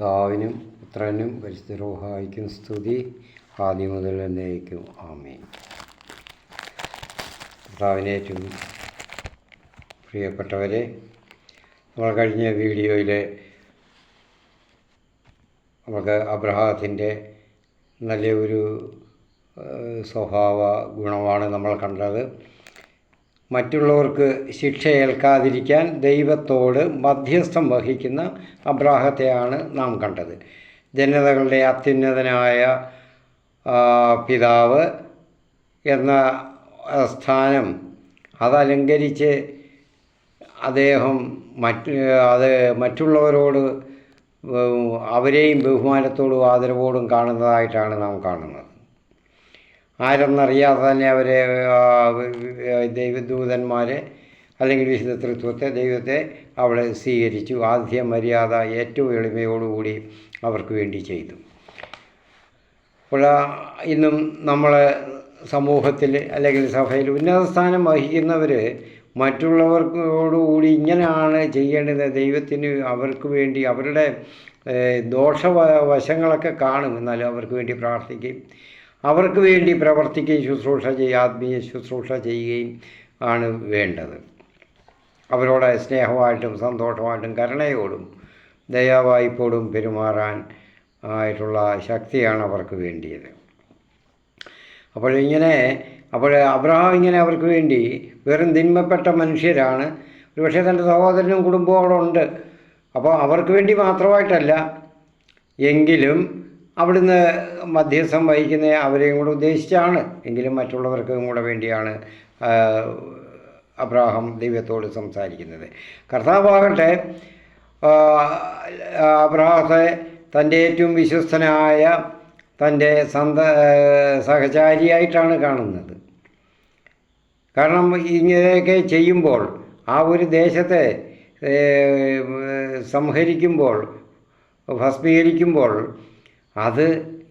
പിതാവിനും പുത്രനും പരിശുദ്ധരോഹായിക്കും സ്തുതി. ആദ്യം മുതൽ എന്നേക്കും. ആമേ കർത്താവിനെ ഏറ്റവും പ്രിയപ്പെട്ടവരെ നമ്മൾ കഴിഞ്ഞ വീഡിയോയിൽ നമുക്ക് അബ്രഹാത്തിന്റെ നല്ല ഒരു സ്വഭാവ ഗുണമാണ് നമ്മൾ കണ്ടത്. മറ്റുള്ളവർക്ക് ശിക്ഷ ഏൽക്കാതിരിക്കാൻ ദൈവത്തോട് മധ്യസ്ഥം വഹിക്കുന്ന അബ്രാഹത്തെയാണ് നാം കണ്ടത്. ജനതകളുടെ അത്യുന്നതനായ പിതാവ് എന്ന സ്ഥാനം അതലങ്കരിച്ച് അദ്ദേഹം മറ്റ് അത് മറ്റുള്ളവരോട് അവരെയും ബഹുമാനത്തോടും ആദരവോടും കാണുന്നതായിട്ടാണ് നാം കാണുന്നത്. ആരെന്നറിയാതെ തന്നെ അവരെ ദൈവദൂതന്മാരെ അല്ലെങ്കിൽ വിശുദ്ധ തൃത്വത്തെ ദൈവത്തെ അവിടെ സ്വീകരിച്ചു. ആദ്യ മര്യാദ ഏറ്റവും എളിമയോടുകൂടി അവർക്ക് വേണ്ടി ചെയ്തു. അപ്പോൾ ഇന്നും നമ്മൾ സമൂഹത്തിൽ അല്ലെങ്കിൽ സഭയിൽ ഉന്നത സ്ഥാനം വഹിക്കുന്നവർ മറ്റുള്ളവർക്കോടുകൂടി ഇങ്ങനെയാണ് ചെയ്യേണ്ടത്. ദൈവത്തിന് അവർക്ക് വേണ്ടി അവരുടെ ദോഷവശങ്ങളൊക്കെ കാണും. എന്നാലും അവർക്ക് വേണ്ടി പ്രാർത്ഥിക്കുകയും അവർക്ക് വേണ്ടി പ്രവർത്തിക്കുകയും ശുശ്രൂഷ ചെയ്യുക ആത്മീയ ശുശ്രൂഷ ചെയ്യുകയും ആണ് വേണ്ടത്. അവരോട് സ്നേഹമായിട്ടും സന്തോഷമായിട്ടും കരുണയോടും ദയാവായ്പോടും പെരുമാറാൻ ആയിട്ടുള്ള ശക്തിയാണ് അവർക്ക് വേണ്ടിയത്. അപ്പോൾ ഇങ്ങനെ അപ്പോൾ അബ്രഹാം ഇങ്ങനെ അവർക്ക് വേണ്ടി വെറും തിന്മപ്പെട്ട മനുഷ്യരാണ്. ഒരുപക്ഷെ തന്റെ സഹോദരനും കുടുംബവും അവിടെ ഉണ്ട്. അപ്പോൾ അവർക്ക് വേണ്ടി മാത്രമായിട്ടല്ല എങ്കിലും അവിടുന്ന് മധ്യസ്ഥം വഹിക്കുന്ന അവരെയും കൂടെ ഉദ്ദേശിച്ചാണ്. എങ്കിലും മറ്റുള്ളവർക്കും കൂടെ വേണ്ടിയാണ് അബ്രാഹം ദൈവത്തോട് സംസാരിക്കുന്നത്. കർത്താവാകട്ടെ അബ്രാഹത്തെ തന്റെ ഏറ്റവും വിശ്വസ്തനായ തന്റെ സന്ത സഹചാരിയായിട്ടാണ് കാണുന്നത്. കാരണം ഇങ്ങനെയൊക്കെ ചെയ്യുമ്പോൾ ആ ഒരു ദേശത്തെ സംഹരിക്കുമ്പോൾ ഭസ്മീകരിക്കുമ്പോൾ അത്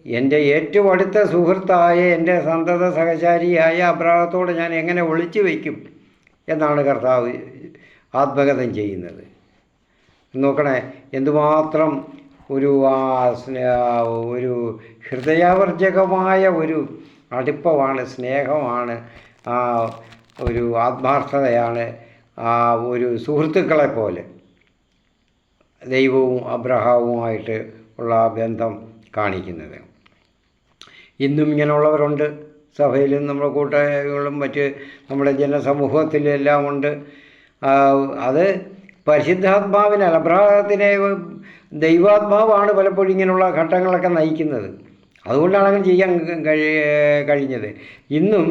എന്റെ ഏറ്റവും അടുത്ത സുഹൃത്തായ എന്റെ സന്തത സഹചാരിയായ അബ്രാഹത്തോട് ഞാൻ എങ്ങനെ ഒളിച്ചു വയ്ക്കും എന്നാണ് കർത്താവ് ആത്മകഥം ചെയ്യുന്നത്. നോക്കണേ എന്തുമാത്രം ഒരു ഒരു ഹൃദയവർജകമായ ഒരു അടുപ്പമാണ് സ്നേഹമാണ് ആ ഒരു ആത്മാർത്ഥതയാണ് ആ ഒരു സുഹൃത്തുക്കളെ പോലെ ദൈവവും അബ്രഹാവുമായിട്ട് ഉള്ള ബന്ധം കാണിക്കുന്നത്. ഇന്നും ഇങ്ങനെയുള്ളവരുണ്ട്. സഭയിലും നമ്മുടെ കൂട്ടായ്മകളും മറ്റ് നമ്മുടെ ജനസമൂഹത്തിലും എല്ലാം ഉണ്ട്. അത് പരിശുദ്ധാത്മാവിനല്ല അബ്രഹത്തിനെ ദൈവാത്മാവാണ് പലപ്പോഴും ഇങ്ങനെയുള്ള ഘട്ടങ്ങളൊക്കെ നയിക്കുന്നത്. അതുകൊണ്ടാണ് അങ്ങനെ ചെയ്യാൻ കഴി കഴിഞ്ഞത്. ഇന്നും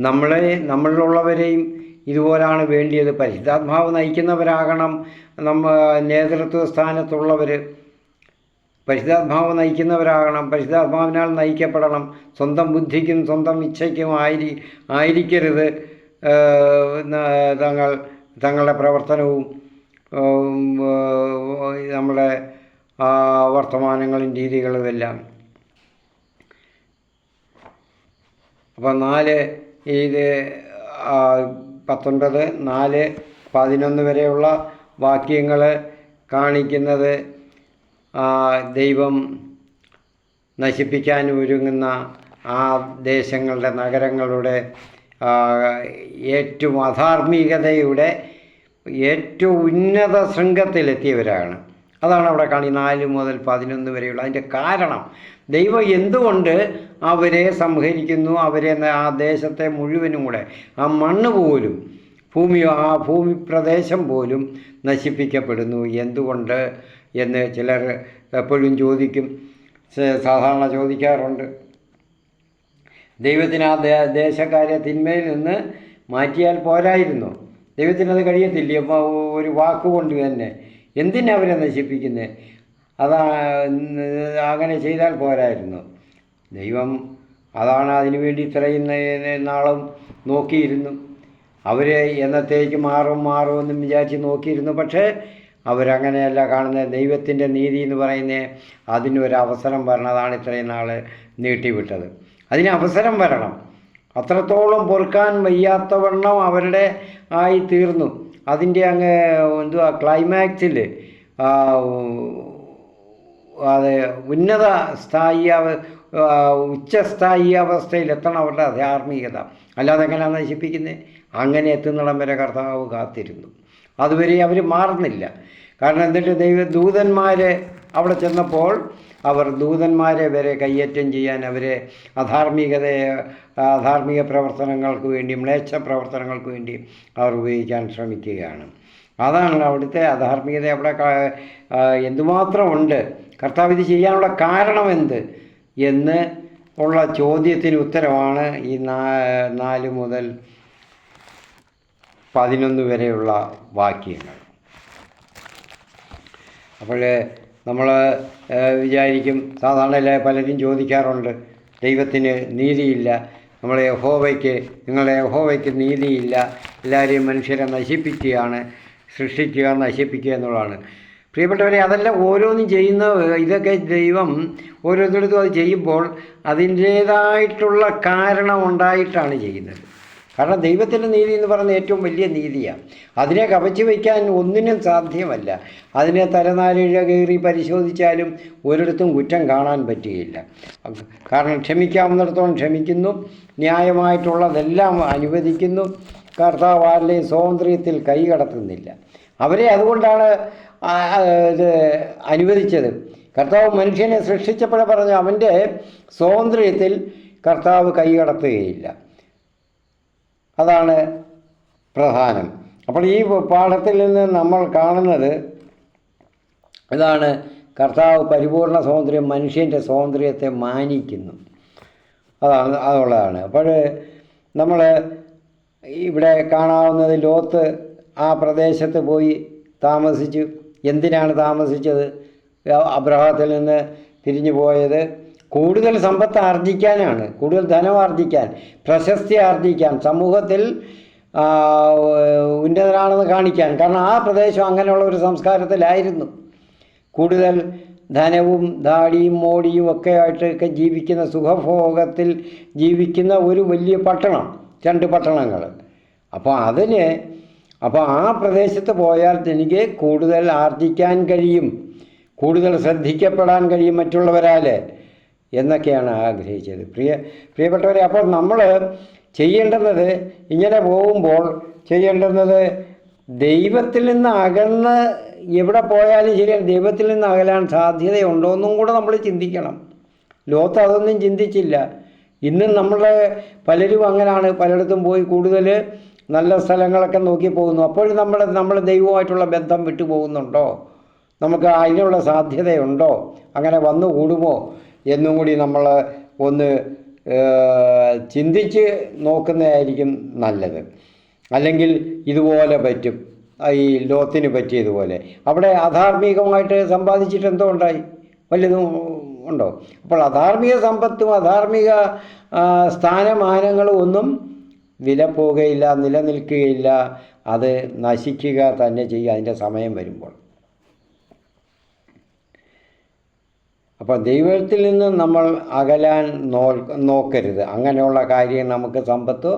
നമ്മളെ നമ്മളിലുള്ളവരെയും ഇതുപോലാണ് വേണ്ടിയത്. പരിശുദ്ധാത്മാവ് നയിക്കുന്നവരാകണം നമ്മ നേതൃത്വ സ്ഥാനത്തുള്ളവർ പരിശുദ്ധാത്മാവ് നയിക്കുന്നവരാകണം പരിശുദ്ധാത്മാവിനാൽ നയിക്കപ്പെടണം. സ്വന്തം ബുദ്ധിക്കും സ്വന്തം ഇച്ഛയ്ക്കും ആയിരി ആയിരിക്കരുത്. തങ്ങൾ തങ്ങളുടെ പ്രവർത്തനവും നമ്മുടെ വർത്തമാനങ്ങളും രീതികളും എല്ലാം അപ്പോൾ നാല് ഇത് പത്തൊൻപത് നാല് പതിനൊന്ന് വരെയുള്ള വാക്യങ്ങൾ കാണിക്കുന്നത് ദൈവം നശിപ്പിക്കാൻ ഒരുങ്ങുന്ന ആ ദേശങ്ങളുടെ നഗരങ്ങളുടെ ഏറ്റവും അധാർമികതയുടെ ഏറ്റവും ഉന്നത ശൃംഗത്തിലെത്തിയവരാണ്. അതാണ് അവിടെ കാണി നാല് മുതൽ പതിനൊന്ന് വരെയുള്ള അതിന്റെ കാരണം. ദൈവം എന്തുകൊണ്ട് അവരെ സംഹരിക്കുന്നു? അവരെ ആ ദേശത്തെ മുഴുവനും കൂടെ ആ മണ്ണ് പോലും ഭൂമി ആ ഭൂമി പ്രദേശം പോലും നശിപ്പിക്കപ്പെടുന്നു. എന്തുകൊണ്ട്? എന്ന് ചിലർ എപ്പോഴും ചോദിക്കും. സാധാരണ ചോദിക്കാറുണ്ട്. ദൈവത്തിന് ആ ദേശക്കാരെ തിന്മയിൽ നിന്ന് മാറ്റിയാൽ പോരായിരുന്നു. ദൈവത്തിനത് കഴിയത്തില്ല? ഒരു വാക്കുകൊണ്ട് തന്നെ. എന്തിനാ അവരെ നശിപ്പിക്കുന്നത് അതാ അങ്ങനെ ചെയ്താൽ പോരായിരുന്നു. ദൈവം അതാണ് അതിനു വേണ്ടി ഇത്രയും നാളും നോക്കിയിരുന്നു. അവരെ എന്നത്തേക്ക് മാറും മാറും എന്നും വിചാരിച്ച് നോക്കിയിരുന്നു. പക്ഷേ അവരങ്ങനെയല്ല കാണുന്നത് ദൈവത്തിന്റെ നീതി എന്ന് പറയുന്നത് അതിനൊരു അവസരം വരണതാണ് ഇത്രയും നാൾ നീട്ടിവിട്ടത്. അതിന് അവസരം വരണം. അത്രത്തോളം പൊറുക്കാൻ വയ്യാത്തവണ്ണം അവരുടെ ആയി തീർന്നു. അതിന്റെ അങ്ങ് എന്തുവാ ക്ലൈമാക്സിൽ അത് ഉന്നത സ്ഥായി ഉച്ചസ്ഥായി അവസ്ഥയിൽ എത്തണം അവരുടെ ധാർമ്മികത അല്ലാതെ എങ്ങനെയാണ് നശിപ്പിക്കുന്നത് അങ്ങനെ എത്തുന്നിടം വരെ കർത്താവ് കാത്തിരുന്നു. അതുവരെ അവർ മാറുന്നില്ല. കാരണം എന്നിട്ട് ദൈവ ദൂതന്മാരെ അവിടെ ചെന്നപ്പോൾ അവർ ദൂതന്മാരെ വരെ കയ്യേറ്റം ചെയ്യാൻ അവരെ അധാർമികതയെ അധാർമിക പ്രവർത്തനങ്ങൾക്ക് വേണ്ടി മ്ലേച്ഛ പ്രവർത്തനങ്ങൾക്ക് വേണ്ടി അവർ ഉപയോഗിക്കാൻ ശ്രമിക്കുകയാണ്. അതാണ് അവിടുത്തെ അധാർമികത. അവിടെ എന്തുമാത്രം ഉണ്ട് കർത്താവ് ഇത് ചെയ്യാനുള്ള കാരണം എന്ത്? എന്ന് ഉള്ള ചോദ്യത്തിന് ഉത്തരമാണ് ഈ നാല് മുതൽ പതിനൊന്ന് വരെയുള്ള വാക്യങ്ങൾ. അപ്പോൾ നമ്മൾ വിചാരിക്കും സാധാരണ പലരും ചോദിക്കാറുണ്ട് ദൈവത്തിന് നീതിയില്ല നമ്മളെ യഹോവയ്ക്ക് നിങ്ങളെ യഹോവയ്ക്ക് നീതിയില്ല എല്ലാവരെയും മനുഷ്യരെ നശിപ്പിക്കുകയാണ് സൃഷ്ടിക്കുക നശിപ്പിക്കുക എന്നുള്ളതാണ്. പ്രിയപ്പെട്ടവരെ അതെല്ലാം ഓരോന്നും ചെയ്യുന്ന ഇതൊക്കെ ദൈവം ഓരോരുത്തർക്കും അത് ചെയ്യുമ്പോൾ അതിന്റേതായിട്ടുള്ള കാരണം ഉണ്ടായിട്ടാണ് ചെയ്യുന്നത്. കാരണം ദൈവത്തിന്റെ നീതി എന്ന് പറയുന്നത് ഏറ്റവും വലിയ നീതിയാണ് അതിനെ കവച്ചു വയ്ക്കാൻ ഒന്നിനും സാധ്യമല്ല. അതിനെ തലനാരിഴ കയറി പരിശോധിച്ചാലും ഒരിടത്തും കുറ്റം കാണാൻ പറ്റുകയില്ല. കാരണം ക്ഷമിക്കാവുന്നിടത്തോളം ക്ഷമിക്കുന്നു. ന്യായമായിട്ടുള്ളതെല്ലാം അനുവദിക്കുന്നു. കർത്താവ് ആരുടെയും സ്വാതന്ത്ര്യത്തിൽ കൈകടത്തുന്നില്ല അവരെ അതുകൊണ്ടാണ് ഇത് അനുവദിച്ചത്. കർത്താവ് മനുഷ്യനെ സൃഷ്ടിച്ചപ്പോഴേ പറഞ്ഞു അവന്റെ സ്വാതന്ത്ര്യത്തിൽ കർത്താവ് കൈ കടത്തുകയില്ല. അതാണ് പ്രധാനം. അപ്പോൾ ഈ പാഠത്തിൽ നിന്ന് നമ്മൾ കാണുന്നത് ഇതാണ് കർത്താവ് പരിപൂർണ സ്വാതന്ത്ര്യം മനുഷ്യന്റെ സ്വാതന്ത്ര്യത്തെ മാനിക്കുന്നു. അതാണ് അതുള്ളതാണ്. അപ്പോൾ നമ്മൾ ഇവിടെ കാണാവുന്നത് ലോത്ത് ആ പ്രദേശത്ത് പോയി താമസിച്ചു. എന്തിനാണ് താമസിച്ചത്? അബ്രഹത്തിൽ നിന്ന് തിരിഞ്ഞു പോയത്. കൂടുതൽ സമ്പത്ത് ആർജിക്കാനാണ് കൂടുതൽ ധനം ആർജിക്കാൻ പ്രശസ്തി ആർജിക്കാൻ സമൂഹത്തിൽ ഉന്നതനാണെന്ന് കാണിക്കാൻ. കാരണം ആ പ്രദേശം അങ്ങനെയുള്ള ഒരു സംസ്കാരത്തിലായിരുന്നു. കൂടുതൽ ധനവും ധാടിയും മോടിയും ഒക്കെ ആയിട്ടൊക്കെ ജീവിക്കുന്ന സുഖഭോഗത്തിൽ ജീവിക്കുന്ന ഒരു വലിയ പട്ടണം രണ്ട് പട്ടണങ്ങൾ. അപ്പോൾ അതിന് അപ്പോൾ ആ പ്രദേശത്ത് പോയാൽ എനിക്ക് കൂടുതൽ ആർജിക്കാൻ കഴിയും കൂടുതൽ ശ്രദ്ധിക്കപ്പെടാൻ കഴിയും മറ്റുള്ളവരാൽ എന്നൊക്കെയാണ് ആഗ്രഹിച്ചത്. പ്രിയ പ്രിയപ്പെട്ടവരെ അപ്പോൾ നമ്മൾ ചെയ്യേണ്ടുന്നത് ഇങ്ങനെ പോകുമ്പോൾ ചെയ്യേണ്ടുന്നത് ദൈവത്തിൽ നിന്ന് അകന്ന് എവിടെ പോയാലും ശരിയാണ് ദൈവത്തിൽ നിന്ന് അകലാൻ സാധ്യതയുണ്ടോ എന്നും കൂടെ നമ്മൾ ചിന്തിക്കണം. ലോകത്ത് അതൊന്നും ചിന്തിച്ചില്ല. ഇന്നും നമ്മൾ പലരും അങ്ങനെയാണ് പലയിടത്തും പോയി കൂടുതൽ നല്ല സ്ഥലങ്ങളൊക്കെ നോക്കി പോകുന്നു. അപ്പോഴും നമ്മൾ നമ്മൾ ദൈവമായിട്ടുള്ള ബന്ധം വിട്ടു പോകുന്നുണ്ടോ നമുക്ക് അതിനുള്ള സാധ്യതയുണ്ടോ? അങ്ങനെ വന്നു കൂടുമോ എന്നും കൂടി നമ്മൾ ഒന്ന് ചിന്തിച്ച് നോക്കുന്നതായിരിക്കും നല്ലത്. അല്ലെങ്കിൽ ഇതുപോലെ പറ്റും. ഈ ലോത്തിന് പറ്റിയതുപോലെ. അവിടെ അധാർമികമായിട്ട് സമ്പാദിച്ചിട്ട് എന്തോ ഉണ്ടായി? വല്ലതും ഉണ്ടോ? അപ്പോൾ അധാർമിക സമ്പത്തും അധാർമിക സ്ഥാനമാനങ്ങളും ഒന്നും വില പോകുകയില്ല നിലനിൽക്കുകയില്ല. അത് നശിക്കുക തന്നെ ചെയ്യുക അതിന്റെ സമയം വരുമ്പോൾ. അപ്പോൾ ദൈവത്തിൽ നിന്ന് നമ്മൾ അകലാൻ നോ നോക്കരുത്. അങ്ങനെയുള്ള കാര്യം നമുക്ക് സമ്പത്തോ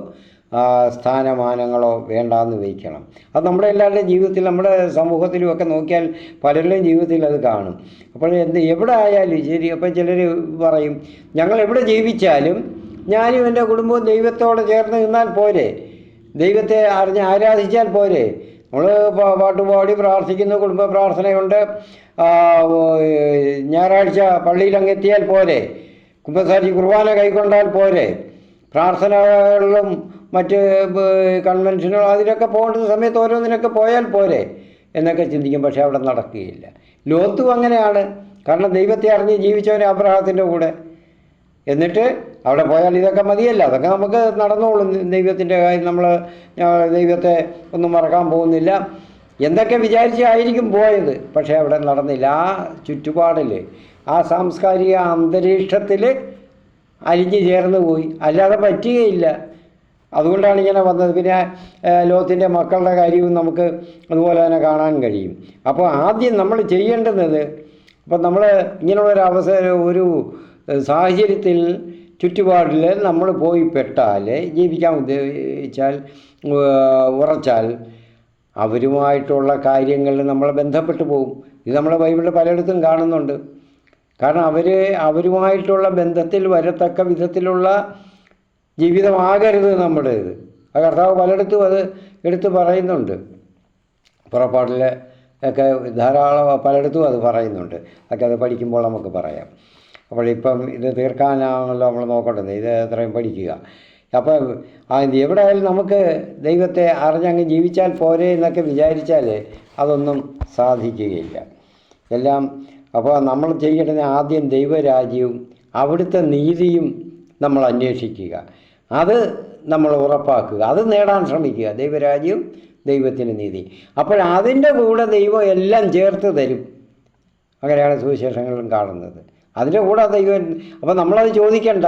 സ്ഥാനമാനങ്ങളോ വേണ്ടാന്ന് വയ്ക്കണം. അത് നമ്മുടെ എല്ലാവരുടെയും ജീവിതത്തിൽ നമ്മുടെ സമൂഹത്തിലും ഒക്കെ നോക്കിയാൽ പലരുടെയും ജീവിതത്തിൽ അത് കാണും. അപ്പോൾ എന്ത് എവിടെ ആയാലും ശരി അപ്പം ചിലർ പറയും ഞങ്ങൾ എവിടെ ജീവിച്ചാലും ഞാനും എന്റെ കുടുംബവും ദൈവത്തോടെ ചേർന്ന് നിന്നാൽ പോരെ. ദൈവത്തെ അറിഞ്ഞ് ആരാധിച്ചാൽ പോരെ. നമ്മൾ പാട്ടുപാടി പ്രാർത്ഥിക്കുന്ന കുടുംബ പ്രാർത്ഥനയുണ്ട്. ഞായറാഴ്ച പള്ളിയിൽ അങ്ങെത്തിയാൽ പോരെ. കുമ്പസാരി കുർബാന കൈക്കൊണ്ടാൽ പോരെ. പ്രാർത്ഥനകളിലും മറ്റ് കൺവെൻഷനുകളും അതിനൊക്കെ പോകേണ്ട സമയത്ത് ഓരോന്നിനൊക്കെ പോയാൽ പോരെ എന്നൊക്കെ ചിന്തിക്കും. പക്ഷേ അവിടെ നടക്കുകയില്ല. ലോത്തും അങ്ങനെയാണ്. കാരണം ദൈവത്തെ അറിഞ്ഞ് ജീവിച്ചവനെ അബ്രഹത്തിന്റെ കൂടെ. എന്നിട്ട് അവിടെ പോയാൽ ഇതൊക്കെ മതിയല്ല. അതൊക്കെ നമുക്ക് നടന്നോളും. ദൈവത്തിന്റെ കാര്യം നമ്മൾ ദൈവത്തെ ഒന്നും മറക്കാൻ പോകുന്നില്ല. എന്തൊക്കെ വിചാരിച്ചായിരിക്കും പോയത്? പക്ഷേ അവിടെ നടന്നില്ല. ആ ചുറ്റുപാടിൽ ആ സാംസ്കാരിക അന്തരീക്ഷത്തിൽ അലിഞ്ഞു ചേർന്ന് പോയി. അല്ലാതെ പറ്റുകയില്ല. അതുകൊണ്ടാണ് ഇങ്ങനെ വന്നത്. പിന്നെ ലോകത്തിന്റെ മക്കളുടെ കാര്യവും നമുക്ക് അതുപോലെ തന്നെ കാണാൻ കഴിയും. അപ്പോൾ ആദ്യം നമ്മൾ ചെയ്യേണ്ടുന്നത് അപ്പം നമ്മൾ ഇങ്ങനെയുള്ളൊരു അവസരം ഒരു സാഹചര്യത്തിൽ ചുറ്റുപാടിൽ നമ്മൾ പോയി പെട്ടാൽ ജീവിക്കാൻ ഉദ്ദേശിച്ചാൽ ഉറച്ചാൽ അവരുമായിട്ടുള്ള കാര്യങ്ങളിൽ നമ്മൾ ബന്ധപ്പെട്ടു പോകും ഇത് നമ്മുടെ ബൈബിളിൽ പലയിടത്തും കാണുന്നുണ്ട്. കാരണം അവർ അവരുമായിട്ടുള്ള ബന്ധത്തിൽ വരത്തക്ക വിധത്തിലുള്ള ജീവിതമാകരുത് നമ്മുടേത് ആ കർത്താവ് പലയിടത്തും അത് എടുത്ത് പറയുന്നുണ്ട്. പുറപ്പാടിൽ ഒക്കെ ധാരാളം പലയിടത്തും അത് പറയുന്നുണ്ട്. ഒക്കെ അത് പഠിക്കുമ്പോൾ നമുക്ക് പറയാം. അപ്പോൾ ഇപ്പം ഇത് തീർക്കാനാണല്ലോ നമ്മൾ നോക്കേണ്ടത്. ഇത് എത്രയും പഠിക്കുക. അപ്പം ആ എവിടെ ആയാലും നമുക്ക് ദൈവത്തെ അറിഞ്ഞങ്ങ് ജീവിച്ചാൽ പോരെ എന്നൊക്കെ വിചാരിച്ചാൽ അതൊന്നും സാധിക്കുകയില്ല. എല്ലാം അപ്പോൾ നമ്മൾ ചെയ്യേണ്ടത് ആദ്യം ദൈവരാജ്യവും അവിടുത്തെ നീതിയും നമ്മൾ അന്വേഷിക്കുക. അത് നമ്മൾ ഉറപ്പാക്കുക. അത് നേടാൻ ശ്രമിക്കുക. ദൈവരാജ്യവും ദൈവത്തിന് നീതി. അപ്പോൾ അതിന്റെ കൂടെ ദൈവം എല്ലാം ചേർത്ത് തരും. അങ്ങനെയാണ് സുവിശേഷങ്ങളും കാണുന്നത്. അതിന്റെ കൂടെ ദൈവം അപ്പോൾ നമ്മളത് ചോദിക്കണ്ട.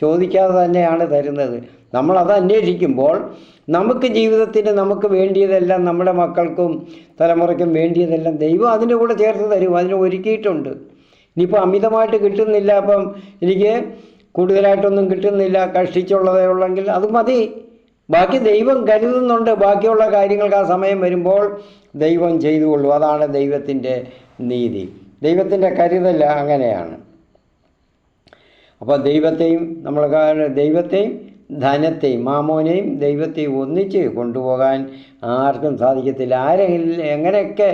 ചോദിക്കാതെ തന്നെയാണ് തരുന്നത്. നമ്മളത് അന്വേഷിക്കുമ്പോൾ നമുക്ക് ജീവിതത്തിന് നമുക്ക് വേണ്ടിയതെല്ലാം നമ്മുടെ മക്കൾക്കും തലമുറയ്ക്കും വേണ്ടിയതെല്ലാം ദൈവം അതിന്റെ കൂടെ ചേർത്ത് തരും. അതിന് ഒരുക്കിയിട്ടുണ്ട്. ഇനിയിപ്പോൾ അമിതമായിട്ട് കിട്ടുന്നില്ല. അപ്പം എനിക്ക് കൂടുതലായിട്ടൊന്നും കിട്ടുന്നില്ല. കഷ്ടിച്ചുള്ളതേ ഉള്ളെങ്കിൽ അത് മതി. ബാക്കി ദൈവം കരുതുന്നുണ്ട്. ബാക്കിയുള്ള കാര്യങ്ങൾക്ക് ആ സമയം വരുമ്പോൾ ദൈവം ചെയ്തുകൊള്ളൂ. അതാണ് ദൈവത്തിന്റെ നീതി. ദൈവത്തിന്റെ കരുതൽ അങ്ങനെയാണ്. അപ്പോൾ ദൈവത്തെയും നമ്മൾ ദൈവത്തെയും ധനത്തെയും മാമോനെയും ദൈവത്തെയും ഒന്നിച്ച് കൊണ്ടുപോകാൻ ആർക്കും സാധിക്കത്തില്ല. ആരെങ്കിലും എങ്ങനെയൊക്കെ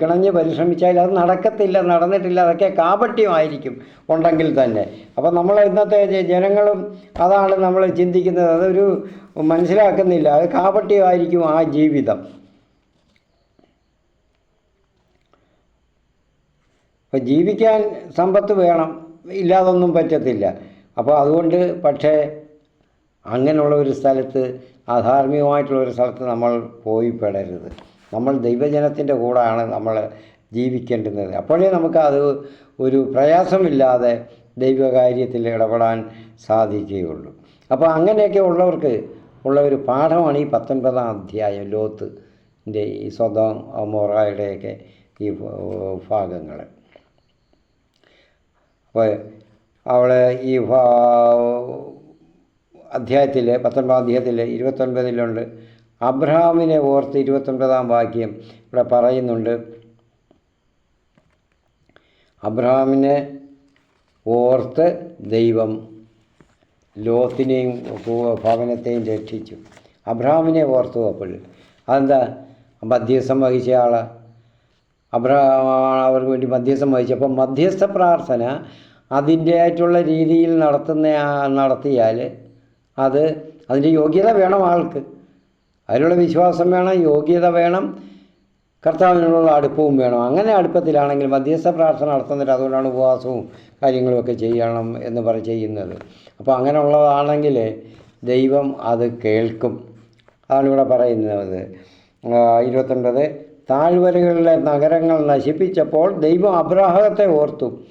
കിണഞ്ഞ് പരിശ്രമിച്ചാലും അത് നടക്കത്തില്ല നടന്നിട്ടില്ല അതൊക്കെ കാപട്യമായിരിക്കും ഉണ്ടെങ്കിൽ തന്നെ. അപ്പോൾ നമ്മൾ ഇന്നത്തെ ജനങ്ങളും അതാണ് നമ്മൾ ചിന്തിക്കുന്നത്. അതൊരു മനസ്സിലാക്കുന്നില്ല. അത് കാപട്യമായിരിക്കും ആ ജീവിതം. ജീവിക്കാൻ സമ്പത്ത് വേണം. ഇല്ലാതൊന്നും പറ്റത്തില്ല. അപ്പോൾ അതുകൊണ്ട് പക്ഷേ അങ്ങനെയുള്ള ഒരു സ്ഥലത്ത് അധാർമികമായിട്ടുള്ള ഒരു സ്ഥലത്ത് നമ്മൾ പോയി പെടരുത്. നമ്മൾ ദൈവജനത്തിന്റെ കൂടെയാണ് നമ്മൾ ജീവിക്കേണ്ടുന്നത്. അപ്പോഴേ നമുക്ക് അത് ഒരു പ്രയാസമില്ലാതെ ദൈവകാര്യത്തിൽ ഇടപെടാൻ സാധിക്കുകയുള്ളൂ. അപ്പോൾ അങ്ങനെയൊക്കെ ഉള്ളവർക്ക് ഉള്ള ഒരു പാഠമാണ് ഈ പത്തൊൻപതാം അധ്യായം ലോത്തിന്റെ ഈ സ്വതം മൊറായുടെയൊക്കെ ഈ ഭാഗങ്ങൾ അവളെ ഈ അധ്യായത്തിൽ പത്തൊൻപതാം അധ്യായത്തിൽ ഇരുപത്തൊൻപതിലുണ്ട്. അബ്രഹാമിനെ ഓർത്ത് ഇരുപത്തൊൻപതാം വാക്യം ഇവിടെ പറയുന്നുണ്ട്. അബ്രഹാമിനെ ഓർത്ത് ദൈവം ലോത്തിനെയും ഭവനത്തെയും രക്ഷിച്ചു. അബ്രഹാമിനെ ഓർത്തു അപ്പോൾ അതെന്താ? മധ്യസ്ഥം വഹിച്ച അബ്രഹാം അവർക്ക് വേണ്ടി മധ്യസ്ഥം വഹിച്ചപ്പോൾ മധ്യസ്ഥ പ്രാർത്ഥന അതിന്റെതായിട്ടുള്ള രീതിയിൽ നടത്തുന്ന നടത്തിയാൽ അത് അതിന്റെ യോഗ്യത വേണം ആൾക്ക്. അതിനുള്ള വിശ്വാസം വേണം യോഗ്യത വേണം കർത്താവിനുള്ള അടുപ്പവും വേണം. അങ്ങനെ അടുപ്പത്തിലാണെങ്കിൽ മധ്യസ്ഥ പ്രാർത്ഥന നടത്തുന്നില്ല അതുകൊണ്ടാണ് ഉപവാസവും കാര്യങ്ങളുമൊക്കെ ചെയ്യണം എന്ന് പറ ചെയ്യുന്നത്. അപ്പോൾ അങ്ങനെയുള്ളതാണെങ്കിൽ ദൈവം അത് കേൾക്കും. അതാണ് ഇവിടെ പറയുന്നത്. ഇരുപത്തൊൻപത്. താഴ്വരകളിലെ നഗരങ്ങൾ നശിപ്പിച്ചപ്പോൾ ദൈവം അബ്രാഹത്തെ ഓർത്തു.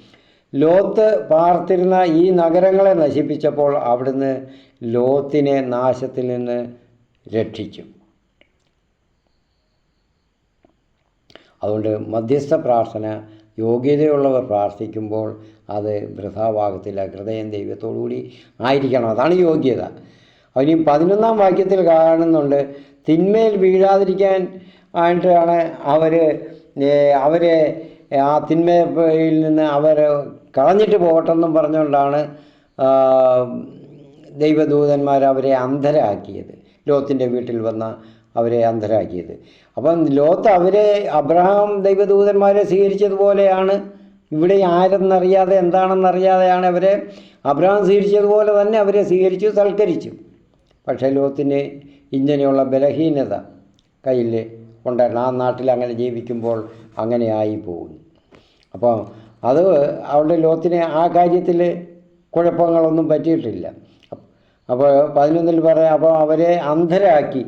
ലോത്ത് പാർത്തിരുന്ന ഈ നഗരങ്ങളെ നശിപ്പിച്ചപ്പോൾ അവിടുന്ന് ലോത്തിനെ നാശത്തിൽ നിന്ന് രക്ഷിച്ചു. അതുകൊണ്ട് മധ്യസ്ഥ പ്രാർത്ഥന യോഗ്യതയുള്ളവർ പ്രാർത്ഥിക്കുമ്പോൾ അത് വൃഥാഭാഗത്തില്ല. ഹൃദയം ദൈവത്തോടുകൂടി ആയിരിക്കണം. അതാണ് യോഗ്യത. അതിന് പതിനൊന്നാം വാക്യത്തിൽ കാണുന്നുണ്ട് തിന്മേൽ വീഴാതിരിക്കാൻ ആയിട്ടാണ് അവർ അവരെ ആ തിന്മയിൽ നിന്ന് അവർ കളഞ്ഞിട്ട് പോകട്ടെന്നും പറഞ്ഞുകൊണ്ടാണ് ദൈവദൂതന്മാർ അവരെ അന്ധരാക്കിയത്. ലോത്തിന്റെ വീട്ടിൽ വന്ന അവരെ അന്ധരാക്കിയത്. അപ്പം ലോത്ത് അവരെ അബ്രഹാം ദൈവദൂതന്മാരെ സ്വീകരിച്ചതുപോലെയാണ് ഇവിടെ ആരെന്നറിയാതെ എന്താണെന്നറിയാതെയാണ് അവരെ അബ്രഹാം സ്വീകരിച്ചതുപോലെ തന്നെ അവരെ സ്വീകരിച്ചു സൽക്കരിച്ചു. പക്ഷേ ലോത്തിന് ഇങ്ങനെയുള്ള ബലഹീനത കയ്യിൽ ഉണ്ടായിരുന്നു. ആ നാട്ടിൽ അങ്ങനെ ജീവിക്കുമ്പോൾ അങ്ങനെ ആയി പോകുന്നു അപ്പോൾ അത് അവളുടെ ലോത്തിന് ആ കാര്യത്തിൽ കുഴപ്പങ്ങളൊന്നും പറ്റിയിട്ടില്ല. അപ്പോൾ പതിനൊന്നിൽ പറയാം അപ്പോൾ അവരെ അന്ധരാക്കി.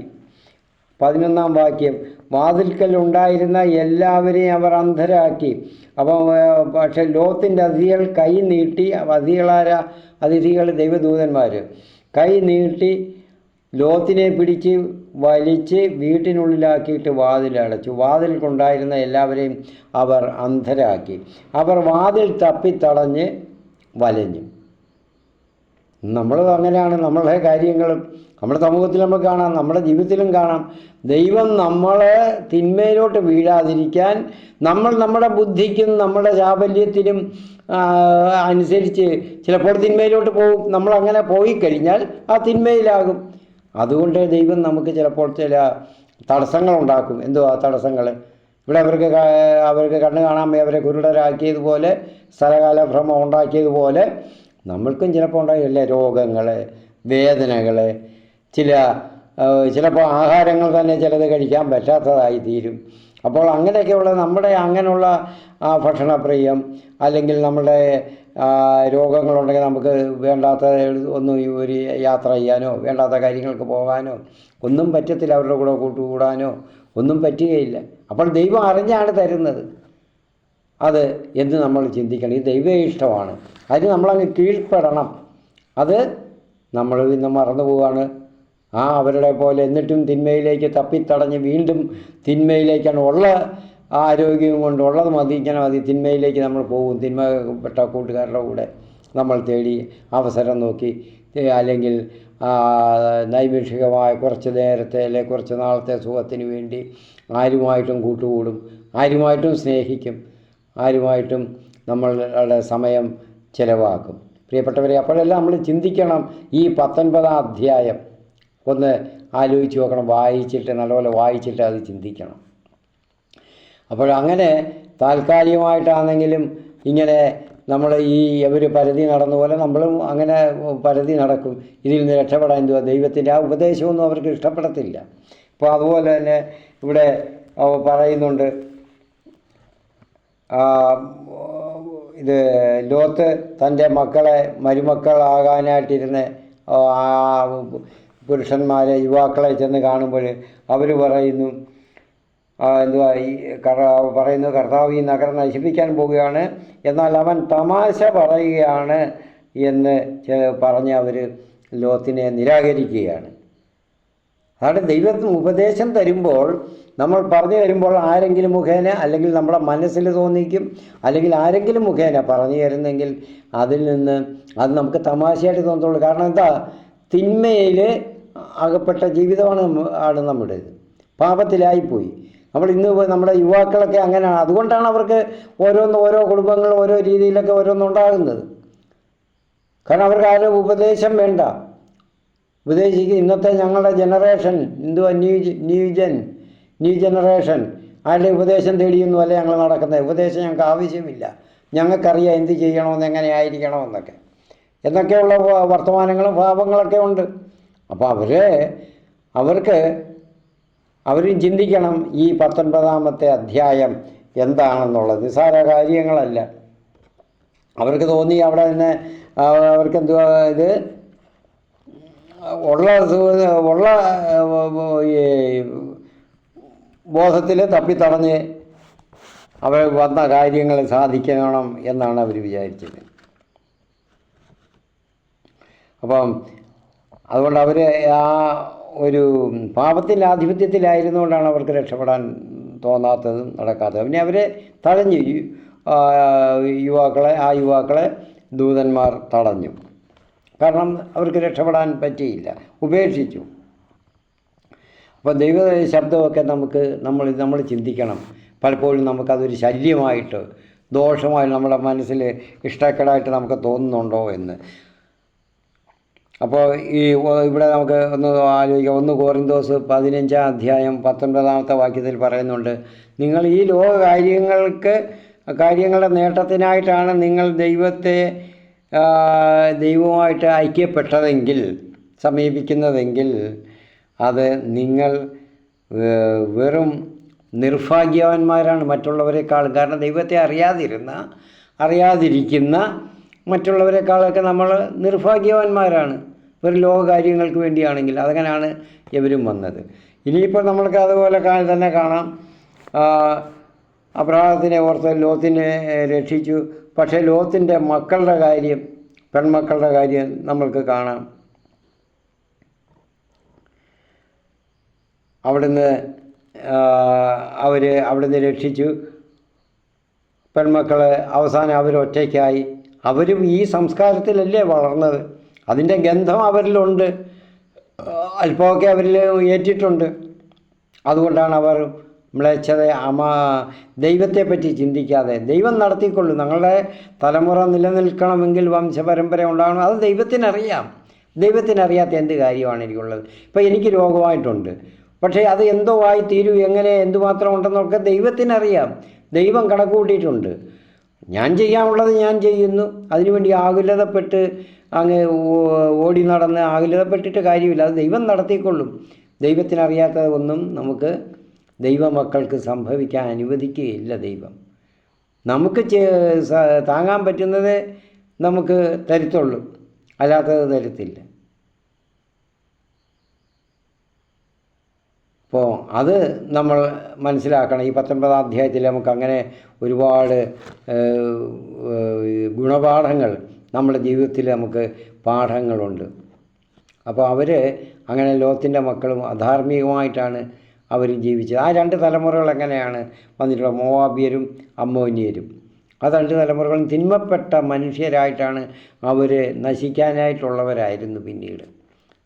പതിനൊന്നാം വാക്യം വാതിൽക്കൽ ഉണ്ടായിരുന്ന എല്ലാവരെയും അവർ അന്ധരാക്കി. അപ്പം പക്ഷെ ലോത്തിന്റെ അതിഥികൾ കൈ നീട്ടി അതിഥികളാര അതിഥികൾ ദൈവദൂതന്മാർ കൈ നീട്ടി ലോത്തിനെ പിടിച്ച് വലിച്ച് വീട്ടിനുള്ളിലാക്കിയിട്ട് വാതിലടച്ചു. വാതിൽ കൊണ്ടായിരുന്ന എല്ലാവരെയും അവർ അന്ധരാക്കി. അവർ വാതിൽ തപ്പിത്തടഞ്ഞ് വലഞ്ഞു. നമ്മൾ അങ്ങനെയാണ്. നമ്മളുടെ കാര്യങ്ങളും നമ്മുടെ സമൂഹത്തിൽ നമുക്ക് കാണാം. നമ്മുടെ ജീവിതത്തിലും കാണാം. ദൈവം നമ്മളെ തിന്മയിലോട്ട് വീഴാതിരിക്കാൻ നമ്മൾ നമ്മുടെ ബുദ്ധിക്കും നമ്മുടെ ചാബല്യത്തിനും അനുസരിച്ച് ചിലപ്പോൾ തിന്മയിലോട്ട് പോകും. നമ്മൾ അങ്ങനെ പോയി കഴിഞ്ഞാൽ ആ തിന്മയിലാകും. അതുകൊണ്ട് ദൈവം നമുക്ക് ചിലപ്പോൾ ചില തടസ്സങ്ങളുണ്ടാക്കും. എന്തുവാ തടസ്സങ്ങൾ ഇവിടെ അവർക്ക് അവർക്ക് കണ്ണ് കാണാൻ അവരെ കുരുടരാക്കിയതുപോലെ സ്ഥലകാല ഭ്രമം ഉണ്ടാക്കിയതുപോലെ നമ്മൾക്കും ചിലപ്പോൾ ഉണ്ടാകില്ല രോഗങ്ങൾ വേദനകൾ ചില ചിലപ്പോൾ ആഹാരങ്ങൾ തന്നെ ചിലത് കഴിക്കാൻ പറ്റാത്തതായി തീരും. അപ്പോൾ അങ്ങനെയൊക്കെയുള്ള നമ്മുടെ അങ്ങനെയുള്ള ഭക്ഷണപ്രിയം അല്ലെങ്കിൽ നമ്മുടെ ആ, രോഗങ്ങളുണ്ടെങ്കിൽ നമുക്ക് വേണ്ടാത്ത ഒന്നും ഒരു യാത്ര ചെയ്യാനോ വേണ്ടാത്ത കാര്യങ്ങൾക്ക് പോകാനോ ഒന്നും പറ്റത്തില്ല അവരുടെ കൂടെ കൂട്ടുകൂടാനോ ഒന്നും പറ്റുകയില്ല. അപ്പോൾ ദൈവം അറിഞ്ഞാണ് തരുന്നത്. അത് എന്ന് നമ്മൾ ചിന്തിക്കണം. ഈ ദൈവ ഇഷ്ടമാണ്. അതിന് നമ്മളങ്ങ് കീഴ്പ്പെടണം. അത് നമ്മൾ ഇന്ന് മറന്നു പോവാണ്. ആ അവരുടെ പോലെ എന്നിട്ടും തിന്മയിലേക്ക് തപ്പിത്തടഞ്ഞ് വീണ്ടും തിന്മയിലേക്കാണ് ഉള്ള ആരോഗ്യം കൊണ്ട് ഉള്ളത് മതി ഇങ്ങനെ മതി. തിന്മയിലേക്ക് നമ്മൾ പോകും. തിന്മപ്പെട്ട കൂട്ടുകാരുടെ കൂടെ നമ്മൾ തേടി അവസരം നോക്കി അല്ലെങ്കിൽ ആ, നൈമിഷികമായ കുറച്ച് നേരത്തെ അല്ലെ കുറച്ച് നാളത്തെ സുഖത്തിന് വേണ്ടി ആരുമായിട്ടും കൂട്ടുകൂടും. ആരുമായിട്ടും സ്നേഹിക്കും. ആരുമായിട്ടും നമ്മളുടെ സമയം ചിലവാക്കും. പ്രിയപ്പെട്ടവരെ അപ്പോഴെല്ലാം നമ്മൾ ചിന്തിക്കണം. ഈ പത്തൊൻപതാം അധ്യായം ഒന്ന് ആലോചിച്ച് നോക്കണം. വായിച്ചിട്ട് നല്ലപോലെ വായിച്ചിട്ട് അത് ചിന്തിക്കണം. അപ്പോൾ അങ്ങനെ താൽക്കാലികമായിട്ടാണെങ്കിലും ഇങ്ങനെ നമ്മൾ ഈ അവർ പരതി നടന്ന പോലെ നമ്മളും അങ്ങനെ പരതി നടക്കും. ഇതിൽ നിന്ന് രക്ഷപ്പെടാൻ എന്തുവാ? ദൈവത്തിന്റെ ആ ഉപദേശമൊന്നും അവർക്ക് ഇഷ്ടപ്പെടത്തില്ല. അപ്പോൾ അതുപോലെ തന്നെ ഇവിടെ പറയുന്നുണ്ട് ഇത് ലോത്ത് തന്റെ മക്കളെ മരുമക്കളാകാനായിട്ടിരുന്ന പുരുഷന്മാരെ യുവാക്കളെ ചെന്ന് കാണുമ്പോൾ അവർ പറയുന്നു എന്തുവാ ഈ പറയുന്നു കർത്താവ് ഈ നഗരം നശിപ്പിക്കാൻ പോവുകയാണ്. എന്നാൽ അവൻ തമാശ പറയുകയാണ് എന്ന് പറഞ്ഞ് അവർ ലോത്തിനെ നിരാകരിക്കുകയാണ്. അതാണ് ദൈവത്തിന് ഉപദേശം തരുമ്പോൾ നമ്മൾ പറഞ്ഞു തരുമ്പോൾ ആരെങ്കിലും മുഖേന അല്ലെങ്കിൽ നമ്മുടെ മനസ്സിൽ തോന്നിക്കും അല്ലെങ്കിൽ ആരെങ്കിലും മുഖേന പറഞ്ഞു തരുന്നെങ്കിൽ അതിൽ നിന്ന് അത് നമുക്ക് തമാശയായിട്ട് തോന്നത്തുള്ളൂ. കാരണം എന്താ? തിന്മയിൽ അകപ്പെട്ട ജീവിതമാണ് ആണ് നമ്മുടേത് പാപത്തിലായിപ്പോയി. നമ്മൾ ഇന്ന് നമ്മുടെ യുവാക്കളൊക്കെ അങ്ങനെയാണ്. അതുകൊണ്ടാണ് അവർക്ക് ഓരോന്ന് ഓരോ കുടുംബങ്ങൾ ഓരോ രീതിയിലൊക്കെ ഓരോന്നുണ്ടാകുന്നത് കാരണം അവർക്ക് ആരും ഉപദേശം വേണ്ട. ഉപദേശിക്കുക ഇന്നത്തെ ഞങ്ങളുടെ ജനറേഷൻ എന്തുവാ new new gen new generation ആരുടെ ഉപദേശം തേടിയൊന്നും അല്ല ഞങ്ങൾ നടക്കുന്നത്? ഉപദേശം ഞങ്ങൾക്ക് ആവശ്യമില്ല. ഞങ്ങൾക്കറിയാം എന്ത് ചെയ്യണമെന്ന് എങ്ങനെ ആയിരിക്കണമെന്നൊക്കെ. എന്നൊക്കെയുള്ള വർത്തമാനങ്ങളും ഭാവങ്ങളൊക്കെ ഉണ്ട്. അപ്പോൾ അവർ അവർക്ക് അവരും ചിന്തിക്കണം ഈ പത്തൊൻപതാമത്തെ അധ്യായം എന്താണെന്നുള്ളത്. നിസ്സാര കാര്യങ്ങളല്ല. അവർക്ക് തോന്നി അവിടെ തന്നെ അവർക്ക് എന്തുവാ ഇത്? ഉള്ള ഉള്ള ബോധത്തിൽ തപ്പിത്തടഞ്ഞ് അവർ വന്ന കാര്യങ്ങൾ സാധിക്കണം എന്നാണ് അവർ വിചാരിച്ചത്. അപ്പം അതുകൊണ്ട് അവർ ആ ഒരു പാപത്തിന്റെ ആധിപത്യത്തിലായിരുന്നുകൊണ്ടാണ് അവർക്ക് രക്ഷപ്പെടാൻ തോന്നാത്തതും നടക്കാത്തതും. പിന്നെ അവരെ തടഞ്ഞു. യുവാക്കളെ ആ യുവാക്കളെ ദൂതന്മാർ തടഞ്ഞു. കാരണം അവർക്ക് രക്ഷപ്പെടാൻ പറ്റിയില്ല. ഉപേക്ഷിച്ചു. അപ്പോൾ ദൈവ ശബ്ദമൊക്കെ നമുക്ക് നമ്മൾ നമ്മൾ ചിന്തിക്കണം. പലപ്പോഴും നമുക്കതൊരു ശല്യമായിട്ട് ദോഷമായി നമ്മുടെ മനസ്സിൽ ഇഷ്ടക്കേടായിട്ട് നമുക്ക് തോന്നുന്നുണ്ടോ എന്ന്. അപ്പോൾ ഈ ഇവിടെ നമുക്ക് ഒന്ന് ആലോചിക്കാം. ഒന്ന് കോറിന്തോസ് പതിനഞ്ചാം അധ്യായം പത്തൊൻപതാമത്തെ വാക്യത്തിൽ പറയുന്നുണ്ട് നിങ്ങൾ ഈ ലോക കാര്യങ്ങൾക്ക് കാര്യങ്ങളുടെ നേട്ടത്തിനായിട്ടാണ് നിങ്ങൾ ദൈവത്തെ ദൈവവുമായിട്ട് ഐക്യപ്പെട്ടതെങ്കിൽ സമീപിക്കുന്നതെങ്കിൽ അത് നിങ്ങൾ വെറും നിർഭാഗ്യവാന്മാരാണ് മറ്റുള്ളവരെക്കാളും കാരണം ദൈവത്തെ അറിയാതിരുന്ന അറിയാതിരിക്കുന്ന മറ്റുള്ളവരെക്കാളൊക്കെ നമ്മൾ നിർഭാഗ്യവാന്മാരാണ്. ഒരു ലോക കാര്യങ്ങൾക്ക് വേണ്ടിയാണെങ്കിൽ അതങ്ങനെയാണ് ഇവരും വന്നത്. ഇനിയിപ്പോൾ നമ്മൾക്ക് അതുപോലെ തന്നെ കാണാം. അബ്രാഹത്തിനെ ഓർത്ത് ലോത്തിനെ രക്ഷിച്ചു. പക്ഷേ ലോത്തിന്റെ മക്കളുടെ കാര്യം പെൺമക്കളുടെ കാര്യം നമ്മൾക്ക് കാണാം. അവിടുന്ന് അവർ അവിടുന്ന് രക്ഷിച്ചു. പെൺമക്കൾ അവസാനം അവരൊറ്റയ്ക്കായി. അവരും ഈ സംസ്കാരത്തിലല്ലേ വളർന്നത്? അതിന്റെ ഗന്ധം അവരിലുണ്ട്. അല്പമൊക്കെ അവരിൽ ഏറ്റിട്ടുണ്ട്. അതുകൊണ്ടാണ് അവർ മ്ലേച്ഛത അമ ദൈവത്തെപ്പറ്റി ചിന്തിക്കാതെ ദൈവം നടത്തിക്കൊള്ളും. ഞങ്ങളുടെ തലമുറ നിലനിൽക്കണമെങ്കിൽ വംശപരമ്പര ഉണ്ടാകണം. അത് ദൈവത്തിനറിയാം. ദൈവത്തിനറിയാത്ത എന്ത് കാര്യമാണ് എനിക്കുള്ളത്? ഇപ്പോൾ എനിക്ക് രോഗമായിട്ടുണ്ട്. പക്ഷേ അത് എന്തോ ആയി തീരൂ എങ്ങനെ എന്തുമാത്രം ഉണ്ടെന്നൊക്കെ ദൈവത്തിനറിയാം. ദൈവം കണക്ക് കൂട്ടിയിട്ടുണ്ട് ഞാൻ ചെയ്യാനുള്ളത് ഞാൻ ചെയ്യുന്നു. അതിനുവേണ്ടി ആകുലതപ്പെട്ട് അങ്ങ് ഓടി നടന്ന് ആകുലതപ്പെട്ടിട്ട് കാര്യമില്ല. അത് ദൈവം നടത്തിക്കൊള്ളും. ദൈവത്തിനറിയാത്ത ഒന്നും നമുക്ക് ദൈവമക്കൾക്ക് സംഭവിക്കാൻ അനുവദിക്കുകയില്ല ദൈവം. നമുക്ക് താങ്ങാൻ പറ്റുന്നത് നമുക്ക് തരുത്തുള്ളൂ. അല്ലാത്തത് തരത്തില്ല. അപ്പോൾ അത് നമ്മൾ മനസ്സിലാക്കണം. ഈ പത്തൊൻപതാം അധ്യായത്തിൽ നമുക്ക് അങ്ങനെ ഒരുപാട് ഗുണപാഠങ്ങൾ നമ്മുടെ ജീവിതത്തിൽ നമുക്ക് പാഠങ്ങളുണ്ട്. അപ്പോൾ അവർ അങ്ങനെ ലോകത്തിന്റെ മക്കളും അധാർമികമായിട്ടാണ് അവർ ജീവിച്ചത്. ആ രണ്ട് തലമുറകൾ എങ്ങനെയാണ് വന്നിട്ടുള്ളത്? മോവാബിയരും അമ്മോന്യരും. ആ രണ്ട് തലമുറകളും തിന്മപ്പെട്ട മനുഷ്യരായിട്ടാണ് അവർ നശിക്കാനായിട്ടുള്ളവരായിരുന്നു പിന്നീട്.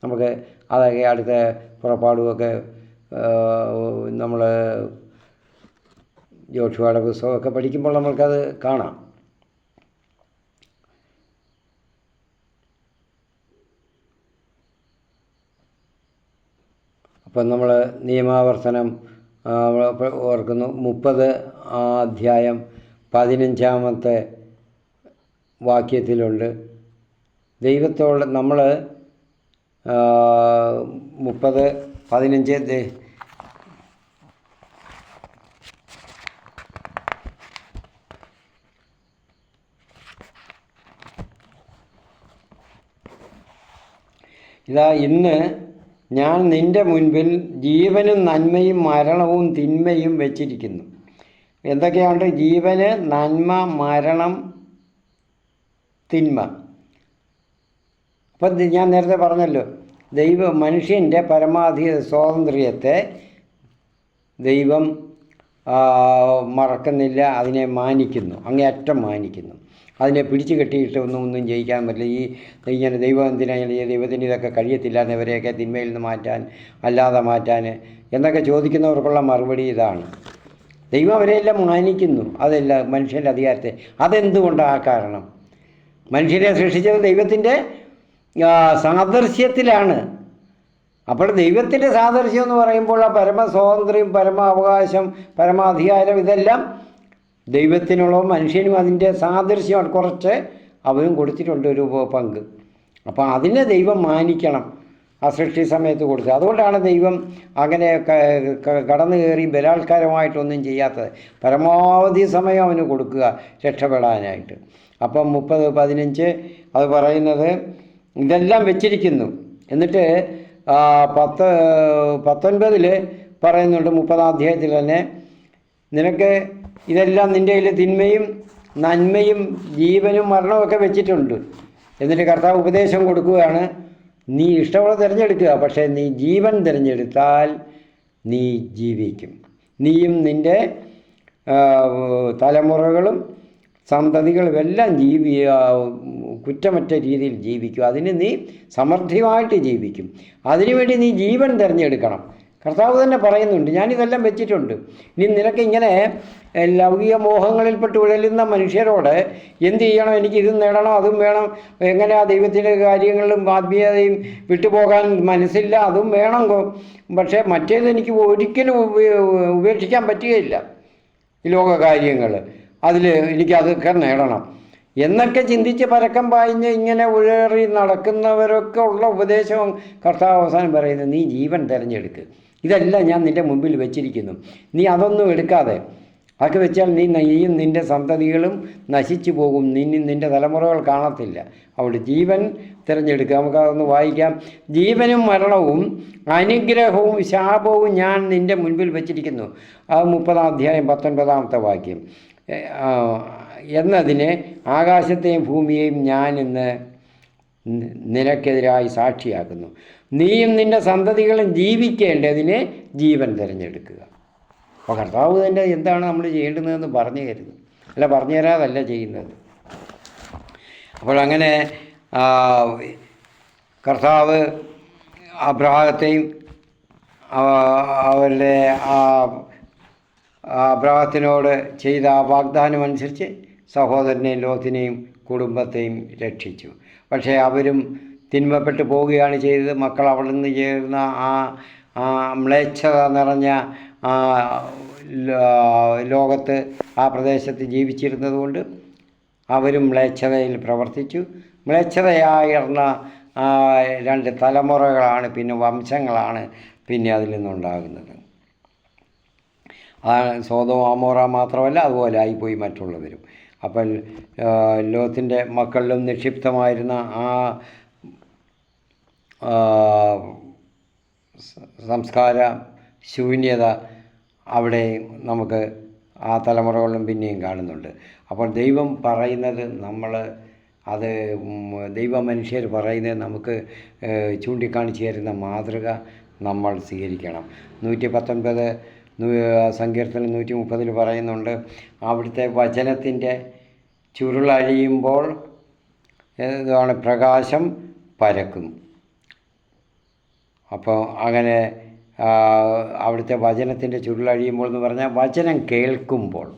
നമുക്ക് അതൊക്കെ അടുത്ത പുറപ്പാടുമൊക്കെ നമ്മൾ ജോഷുവാടെ പുസ്തകമൊക്കെ പഠിക്കുമ്പോൾ നമ്മൾക്കത് കാണാം. അപ്പം നമ്മൾ നിയമാവർത്തനം ഓർക്കുന്നു. മുപ്പത് അധ്യായം പതിനഞ്ചാമത്തെ വാക്യത്തിലുണ്ട്. ദൈവത്തോട് നമ്മൾ മുപ്പത് പതിനഞ്ച് ഇതാ ഇന്ന് ഞാൻ നിന്റെ മുൻപിൽ ജീവനും നന്മയും മരണവും തിന്മയും വെച്ചിരിക്കുന്നു. എന്തൊക്കെയാണ് ജീവന് നന്മ മരണം തിന്മ. അപ്പം ഞാൻ നേരത്തെ പറഞ്ഞല്ലോ ദൈവം മനുഷ്യന്റെ പരമാധി സ്വാതന്ത്ര്യത്തെ ദൈവം മറക്കുന്നില്ല അതിനെ മാനിക്കുന്നു അങ്ങേയറ്റം മാനിക്കുന്നു. അതിനെ പിടിച്ചു കെട്ടിയിട്ട് ഒന്നും ഒന്നും ജയിക്കാൻ പറ്റില്ല. ഈ ഇങ്ങനെ ദൈവം എന്തിനാണ് ഈ ദൈവത്തിന് ഇതൊക്കെ കഴിയത്തില്ല എന്നവരെയൊക്കെ തിന്മയിൽ നിന്ന് മാറ്റാൻ അല്ലാതെ മാറ്റാൻ എന്നൊക്കെ ചോദിക്കുന്നവർക്കുള്ള മറുപടി ഇതാണ്. ദൈവം അവരെയെല്ലാം മാനിക്കുന്നു. അതല്ല മനുഷ്യന്റെ അധികാരത്തെ. അതെന്തുകൊണ്ടാണ് ആ കാരണം? മനുഷ്യരെ സൃഷ്ടിച്ചത് ദൈവത്തിന്റെ സാദൃശ്യത്തിലാണ്. അപ്പോൾ ദൈവത്തിന്റെ സാദൃശ്യം എന്ന് പറയുമ്പോൾ ആ പരമസ്വാതന്ത്ര്യം പരമാവകാശം പരമാധികാരം ഇതെല്ലാം ദൈവത്തിനുള്ള മനുഷ്യനും അതിന്റെ സാദൃശ്യം കുറച്ച് അവനും കൊടുത്തിട്ടുണ്ട് ഒരു പങ്ക്. അപ്പോൾ അതിനെ ദൈവം മാനിക്കണം. ആ സൃഷ്ടി സമയത്ത് കൊടുത്തത് അതുകൊണ്ടാണ് ദൈവം അങ്ങനെ കടന്നു കയറി ബലാത്കാരമായിട്ടൊന്നും ചെയ്യാത്തത്. പരമാവധി സമയം അവന് കൊടുക്കുക രക്ഷപ്പെടാനായിട്ട്. അപ്പം മുപ്പത് പതിനഞ്ച് അത് പറയുന്നത് ഇതെല്ലാം വെച്ചിരിക്കുന്നു. എന്നിട്ട് പത്ത് പത്തൊൻപതിൽ പറയുന്നുണ്ട് മുപ്പതാം അധ്യായത്തിൽ തന്നെ നിനക്ക് ഇതെല്ലാം നിന്റെ കയ്യിൽ തിന്മയും നന്മയും ജീവനും മരണവും ഒക്കെ വെച്ചിട്ടുണ്ട്. എന്നിട്ട് കർത്താവ് ഉപദേശം കൊടുക്കുകയാണ് നീ ഇഷ്ടമുള്ള തിരഞ്ഞെടുക്കുക പക്ഷേ നീ ജീവൻ തിരഞ്ഞെടുത്താൽ നീ ജീവിക്കും. നീയും നിന്റെ തലമുറകളും സന്തതികളും എല്ലാം ജീവി കുറ്റമറ്റ രീതിയിൽ ജീവിക്കും. അതിന് നീ സമൃദ്ധിയായിട്ട് ജീവിക്കും. അതിനുവേണ്ടി നീ ജീവൻ തിരഞ്ഞെടുക്കണം. കർത്താവ് തന്നെ പറയുന്നുണ്ട് ഞാനിതെല്ലാം വെച്ചിട്ടുണ്ട്. ഇനി നിനക്ക് ഇങ്ങനെ ലൗകിക മോഹങ്ങളിൽപ്പെട്ട് ഉഴലുന്ന മനുഷ്യരോട് എന്ത് ചെയ്യണം? എനിക്ക് ഇത് നേടണം അതും വേണം. എങ്ങനെ ആ ദൈവത്തിന്റെ കാര്യങ്ങളിലും ആത്മീയതയും വിട്ടുപോകാൻ മനസ്സില്ല അതും വേണം. പക്ഷേ മറ്റേത് എനിക്ക് ഒരിക്കലും ഉപേക്ഷിക്കാൻ പറ്റുകയില്ല. ഈ ലോക കാര്യങ്ങൾ അതിൽ എനിക്കതൊക്കെ നേടണം. എന്നൊക്കെ ചിന്തിച്ച് പരക്കം പായിഞ്ഞ് ഇങ്ങനെ ഉഴറി നടക്കുന്നവരൊക്കെ ഉള്ള ഉപദേശവും കർത്താവ് അവസാനം പറയുന്നത് നീ ജീവൻ തിരഞ്ഞെടുക്ക്. ഇതെല്ലാം ഞാൻ നിന്റെ മുമ്പിൽ വെച്ചിരിക്കുന്നു. നീ അതൊന്നും എടുക്കാതെ. അതൊക്കെ വെച്ചാൽ നീ നീയും നിന്റെ സന്തതികളും നശിച്ചു പോകും. നിന്നെ നിന്റെ തലമുറകൾ കാണത്തില്ല. അവിടെ ജീവൻ തിരഞ്ഞെടുക്കുക. നമുക്ക് അതൊന്ന് വായിക്കാം. ജീവനും മരണവും അനുഗ്രഹവും ശാപവും ഞാൻ നിന്റെ മുൻപിൽ വെച്ചിരിക്കുന്നു. അത് മുപ്പതാം അധ്യായം പത്തൊൻപതാമത്തെ വാക്യം. എന്നതിനെ ആകാശത്തെയും ഭൂമിയെയും ഞാൻ ഇന്ന് നിനക്കെതിരായി സാക്ഷിയാക്കുന്നു. നീയും നിന്റെ സന്തതികളും ജീവിക്കേണ്ടതിനെ ജീവൻ തിരഞ്ഞെടുക്കുക. അപ്പോൾ കർത്താവ് തന്നെ എന്താണ് നമ്മൾ ചെയ്യേണ്ടതെന്ന് പറഞ്ഞു തരുന്നു. അല്ല പറഞ്ഞു തരാതല്ല ചെയ്യുന്നത്. അപ്പോൾ അങ്ങനെ കർത്താവ് അബ്രാഹത്തെയും അവരുടെ ആ അബ്രാഹത്തിനോട് ചെയ്ത ആ വാഗ്ദാനം അനുസരിച്ച് സഹോദരനെയും ലോത്തിനെയും കുടുംബത്തെയും രക്ഷിച്ചു. പക്ഷേ അവരും തിന്മപ്പെട്ടു പോവുകയാണ് ചെയ്തത്. മക്കൾ അവിടെ നിന്ന് ചേർന്ന ആ മ്ലേച്ഛത നിറഞ്ഞ ലോകത്ത് ആ പ്രദേശത്ത് ജീവിച്ചിരുന്നതുകൊണ്ട് അവരും മ്ലേച്ഛതയിൽ പ്രവർത്തിച്ചു. മ്ലേച്ഛതയായിരുന്ന രണ്ട് തലമുറകളാണ് പിന്നെ വംശങ്ങളാണ് പിന്നെ അതിൽ നിന്നുണ്ടാകുന്നത്. ആ സ്വതോ ആമോറ മാത്രമല്ല അതുപോലെ ആയിപ്പോയി മറ്റുള്ളവരും. അപ്പോൾ ലോത്തിന്റെ മക്കളിലും നിക്ഷിപ്തമായിരുന്ന ആ സംസ്കാര ശൂന്യത അവിടെ നമുക്ക് ആ തലമുറകളിലും പിന്നെയും കാണുന്നുണ്ട്. അപ്പോൾ ദൈവം പറയുന്നത് നമ്മൾ അത് ദൈവ മനുഷ്യർ പറയുന്നത് നമുക്ക് ചൂണ്ടിക്കാണിച്ച് തരുന്ന മാതൃക നമ്മൾ സ്വീകരിക്കണം. നൂറ്റി പത്തൊൻപത് സങ്കീർത്തനം നൂറ്റി മുപ്പതിൽ പറയുന്നുണ്ട് അവിടുത്തെ വചനത്തിന്റെ ചുരുളഴിയുമ്പോൾ എന്താണ് പ്രകാശം പരക്കും. അപ്പോൾ അങ്ങനെ അവിടുത്തെ വചനത്തിന്റെ ചുരുളഴിയുമ്പോൾ എന്ന് പറഞ്ഞാൽ വചനം കേൾക്കുമ്പോൾ.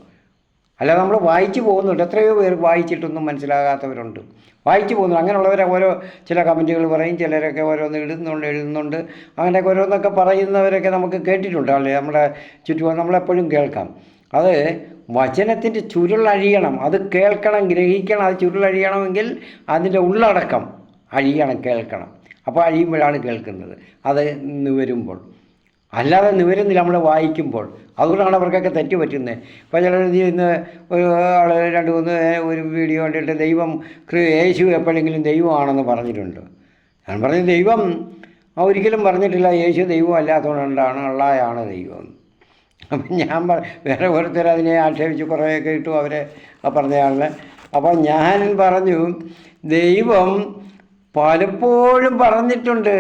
അല്ല നമ്മൾ വായിച്ചു പോകുന്നുണ്ട്. എത്രയോ പേർ വായിച്ചിട്ടൊന്നും മനസ്സിലാകാത്തവരുണ്ട്. വായിച്ചു പോകുന്നു അങ്ങനെയുള്ളവരെ ഓരോ ചില കമന്റുകൾ പറയും. ചിലരൊക്കെ ഓരോന്ന് എഴുതുന്നുണ്ട് എഴുതുന്നുണ്ട്. അങ്ങനെയൊക്കെ ഓരോന്നൊക്കെ പറയുന്നവരൊക്കെ നമുക്ക് കേട്ടിട്ടുണ്ട്. അല്ലേ? നമ്മുടെ ചുറ്റുപാട് നമ്മളെപ്പോഴും കേൾക്കാം. അത് വചനത്തിന്റെ ചുരുളഴിയണം അത് കേൾക്കണം ഗ്രഹിക്കണം. അത് ചുരുളഴിയണമെങ്കിൽ അതിന്റെ ഉള്ളടക്കം അഴിയണം കേൾക്കണം. അപ്പോൾ അഴിയുമ്പോഴാണ് കേൾക്കുന്നത്. അത് നിവരുമ്പോൾ അല്ലാതെ നിവരുന്നില്ല നമ്മൾ വായിക്കുമ്പോൾ. അതുകൊണ്ടാണ് അവർക്കൊക്കെ തെറ്റ് പറ്റുന്നത് ഇപ്പോൾ ചിലർ ഇന്ന് ഒരു ആൾ രണ്ട് മൂന്ന് ഒരു വീഡിയോ കണ്ടിട്ട് ദൈവം യേശു എപ്പോഴെങ്കിലും ദൈവമാണെന്ന് പറഞ്ഞിട്ടുണ്ട്. ഞാൻ പറഞ്ഞ ദൈവം ഒരിക്കലും പറഞ്ഞിട്ടില്ല യേശു ദൈവം അല്ലാത്തതുകൊണ്ടാണ് അള്ളായാണ് ദൈവം. അപ്പം ഞാൻ പറ വേറെ ഓരോരുത്തർ അതിനെ ആക്ഷേപിച്ച് കുറേയൊക്കെ ഇട്ടു അവരെ പറഞ്ഞയാളിനെ അപ്പം ഞാൻ പറഞ്ഞു ദൈവം പലപ്പോഴും പറഞ്ഞിട്ടുണ്ട്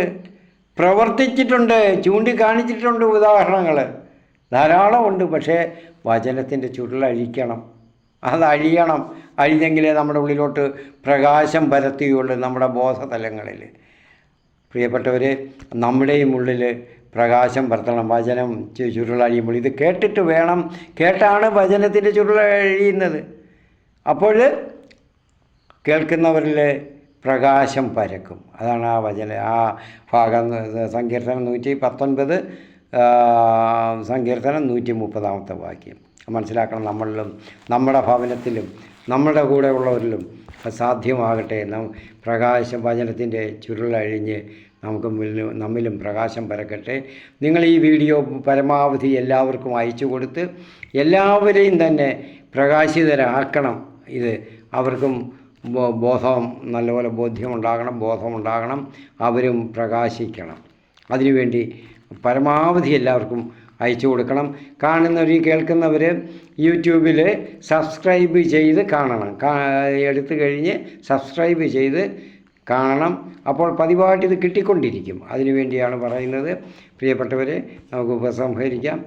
പ്രവർത്തിച്ചിട്ടുണ്ട് ചൂണ്ടിക്കാണിച്ചിട്ടുണ്ട് ഉദാഹരണങ്ങൾ. ധാരാളമുണ്ട് പക്ഷേ വചനത്തിന്റെ ചുരുളഴിക്കണം. അത് അഴിയണം അഴിഞ്ഞെങ്കിലേ നമ്മുടെ ഉള്ളിലോട്ട് പ്രകാശം പരത്തുകയുള്ളൂ നമ്മുടെ ബോധതലങ്ങളിൽ. പ്രിയപ്പെട്ടവർ നമ്മുടെയും ഉള്ളിൽ പ്രകാശം പരത്തണം വചനം ചുരുളഴിയുമ്പോൾ. ഇത് കേട്ടിട്ട് വേണം കേട്ടാണ് വചനത്തിന്റെ ചുരുളഴിയുന്നത് അപ്പോൾ കേൾക്കുന്നവരിൽ പ്രകാശം പരക്കും. അതാണ് ആ വചന. ആ ഭാഗം സങ്കീർത്തനം നൂറ്റി പത്തൊൻപത് സങ്കീർത്തനം നൂറ്റി മുപ്പതാമത്തെ വാക്യം. മനസ്സിലാക്കണം നമ്മളിലും നമ്മുടെ ഭവനത്തിലും നമ്മുടെ കൂടെ ഉള്ളവരിലും സാധ്യമാകട്ടെ നം പ്രകാശം വചനത്തിന്റെ ചുരുളഴിഞ്ഞ് നമുക്ക് നമ്മിലും പ്രകാശം പരക്കട്ടെ. നിങ്ങൾ ഈ വീഡിയോ പരമാവധി എല്ലാവർക്കും അയച്ചു കൊടുത്ത് എല്ലാവരെയും തന്നെ പ്രകാശിതരാക്കണം. ഇത് അവർക്കും ബോധം നല്ലപോലെ ബോധ്യമുണ്ടാകണം ബോധമുണ്ടാകണം അവരും പ്രകാശിക്കണം. അതിനുവേണ്ടി പരമാവധി എല്ലാവർക്കും അയച്ചു കൊടുക്കണം. കാണുന്നവർ കേൾക്കുന്നവർ യൂട്യൂബിൽ സബ്സ്ക്രൈബ് ചെയ്ത് കാണണം. എടുത്തു കഴിഞ്ഞ് സബ്സ്ക്രൈബ് ചെയ്ത് കാണണം. അപ്പോൾ പതിവായിട്ട് ഇത് കിട്ടിക്കൊണ്ടിരിക്കും. അതിനുവേണ്ടിയാണ് പറയുന്നത്. പ്രിയപ്പെട്ടവരെ നമുക്ക് ഉപസംഹരിക്കാം.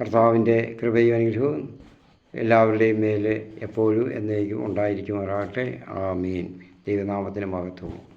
കർത്താവിന്റെ കൃപയും അനുഗ്രഹവും എല്ലാവരുടെയും മേൽ എപ്പോഴും എന്നേക്കും ഉണ്ടായിരിക്കുമാറാകട്ടെ ആമീൻ. ദൈവനാമത്തിന് മഹത്വവും.